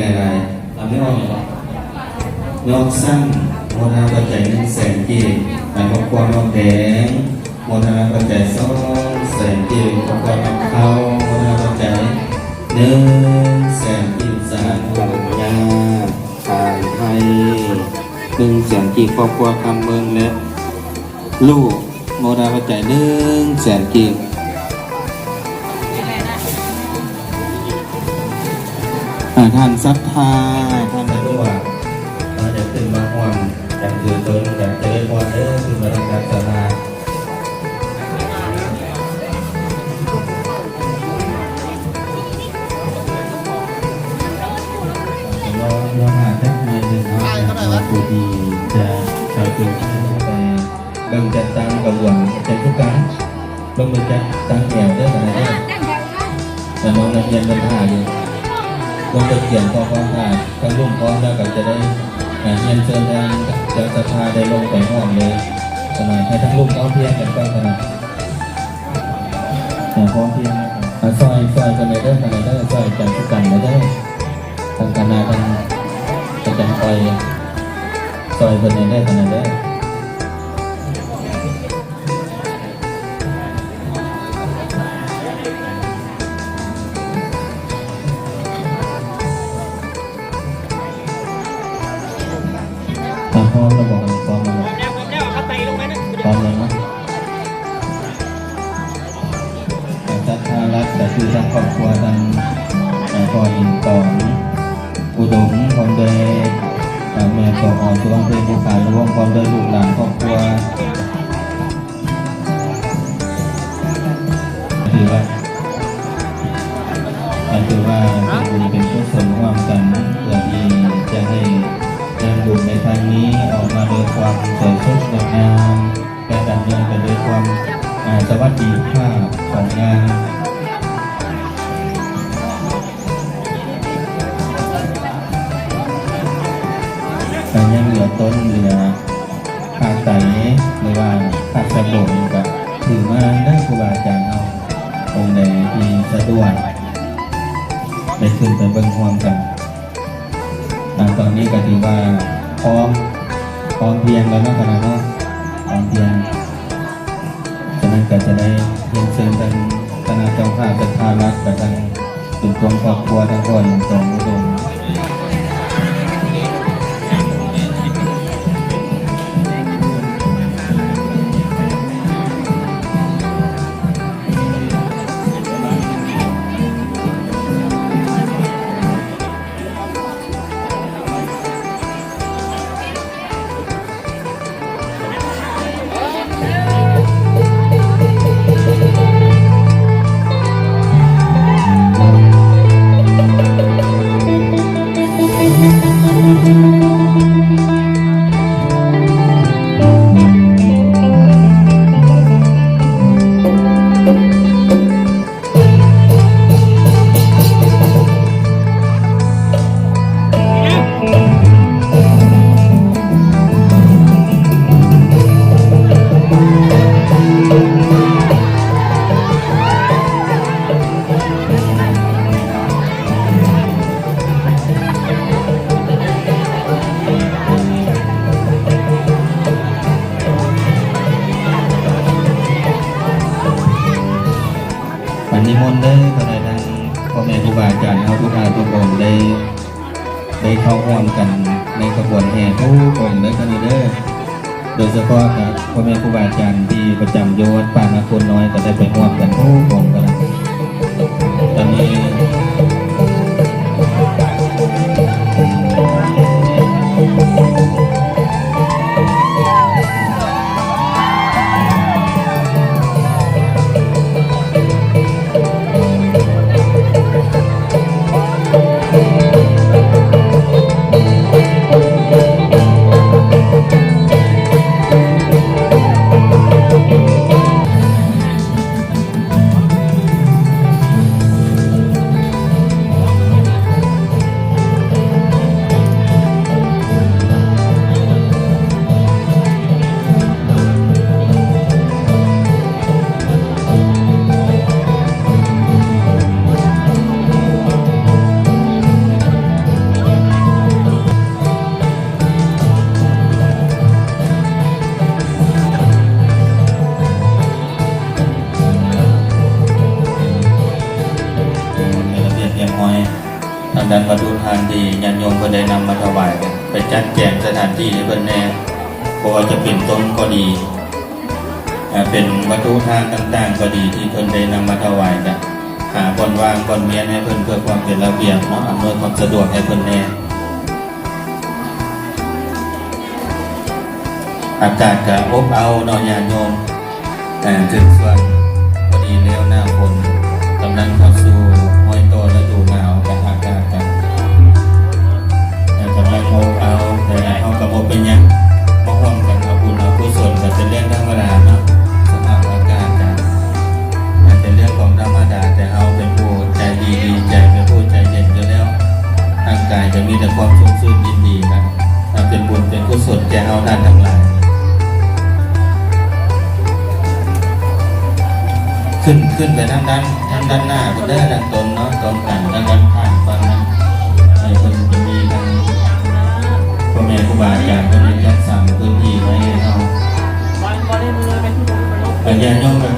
หลายๆทำไม่ออกหรอกนอกสั้นโมนาปัจจัยหนึ่งแสนกีบหมายความว่านอกแดงโมนาปัจจัยสองแสนกีบครอบควนอกเขาโมนาปัจจัยหนึ่งแสนกีบสาธุญาทานไทยหนึ่งแสนกีบครอบครัวคำเมืองและลูกโมนาปัจจัยหนึ่งแสนกีบ ท่านศรัทธาท่านได้รู้ว่าเราจะขึ้นมาห่วงอยากถือตนอยากเจริญพรเด้อขึ้นมาทำการศรัทธาลองลองหาได้ในหนึ่งเอาตัวผู้ดีจะชาวตัวที่ไปเบิ่งจัดตั้งกระบวนใจทุกการลงมือจัดตั้งแถวเด้ออะไรเด้อแต่น้องนักเรียนเป็นทหารอยู่ ลงไปเขียนข้อความผ่านทั้งรุ่มพร้อมแล้วก็จะได้เรียนเชิญทางเจ้าศรัทธาได้ลงไปห้อมเลยขนาดให้ทั้งรุ่มพร้อมเพียงกันก่อนขนาดอ่าพร้อมเพียงซอยซอยกันเลยเด้อกันเลยเด้ซอยจันทุกกันเลยเด้อทางคณะทางประจำไปซอยกันเลยเด้อกันเลยเด้ รักแต่คือทางครอบครัวทางอ่าพ่ออินตองอุดมพร้อมด้วยอ่าแม่ปออ่อนสุวรรณเพลงภูขายรวมพร้อมด้วยลูกหลานครอบครัวถือว่าถือว่าเป็นบุญเป็นกุศลร่วมกันเพื่อที่จะให้งานบุญในครั้งนี้ออกมาโดยความสวยสดงดงามและดำเนินไปด้วยความสวัสดิภาพของงาน รือว่าภาคสะบงกับถือมาด้ครูบาอาจารย์เอาองค์ใดที่สะดวกได้ขึ้นไปเบิ่งความกันอ่าตอนนี้ก็ถือว่าพร้อมพร้อมเพียงแล้วนะขนาดเนาะพร้อมเพียงฉะนั้นก็จะได้เรียนเชิญทางคณะเจ้าภาพจัดทารักกับทางจุดรวมครอบครัวทั้งคนสองอุดม นิมนต์ได้ขณะนั้นพ่อแม่ครูบาอาจารย์เอาทุกอาทุกองค์ได้ได้เข้าร่วมกันในขบวนแห่ทุกองค์ได้กันเด้อโดยเฉพาะครับพ่อแม่ครูบาอาจารย์ที่ประจำโยวัดป่านาคนน้อยก็ได้ไปร่วมกันทุกองค์กัน ด้านวัตถุทานที่ญาติโยมก็ได้นำมาถวายไปจัดแจงสถานที่ให้เพิ่นแน่เพราะจะเป็นต้นก็ดี เป็นวัตถุทานต่างๆ ก็ดีที่เพิ่นได้นำมาถวายกันหาบนวางบนเมียนให้เพิ่นเพื่อความเป็นระเบียบเนาะอำนวยความสะดวกให้เพิ่นแน่อากาศก็อบเอาเนอนยานโยมแต่ถึงส่วน แก่เอาท่านทั้งหลาย ขึ้นขึ้นไปทางด้านทางด้านหน้าก็ได้ด้านตนเนาะตรงกันทางด้านข้างฝั่งนั้นไอ้คนจะมีทางพ่อแม่ครูบาอาจารย์ก็ได้จัดสรรพื้นที่ไว้ให้เราบอลบอลได้มือไปที่มือไปลบปัญญาโยมกับผู้